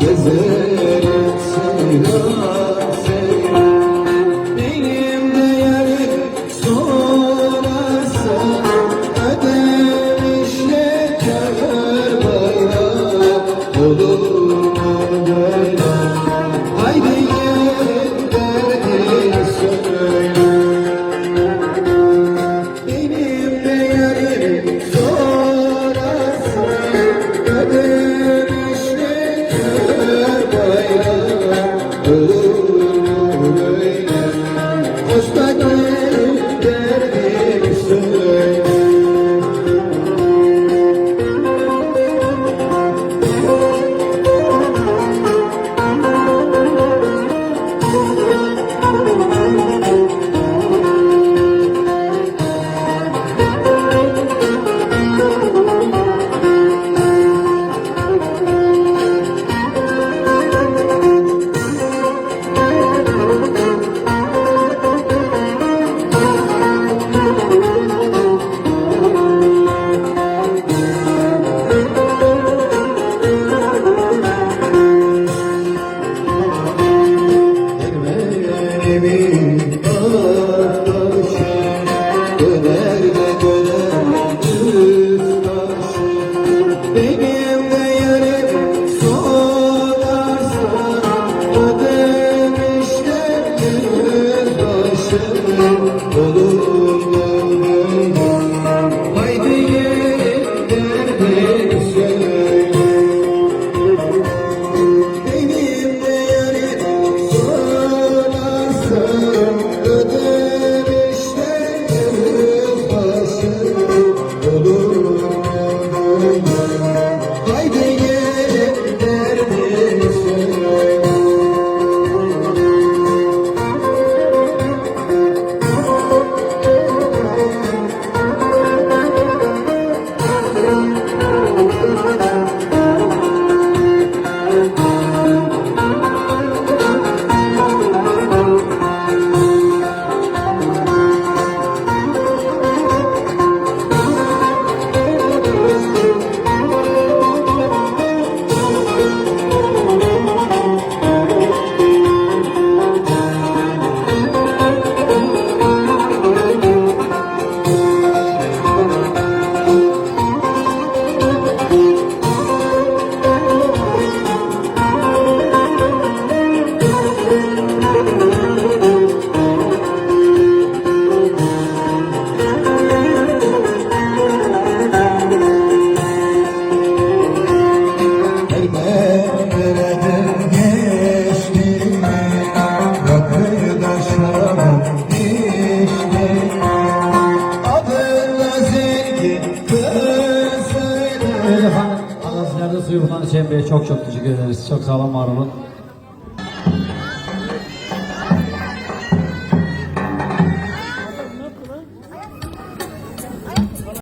Gezerim sevdan debe efendim. Allah sizlerden Suyufhan Hüseyin Bey'e çok çok teşekkür ederiz. Çok sağ olun, var olun.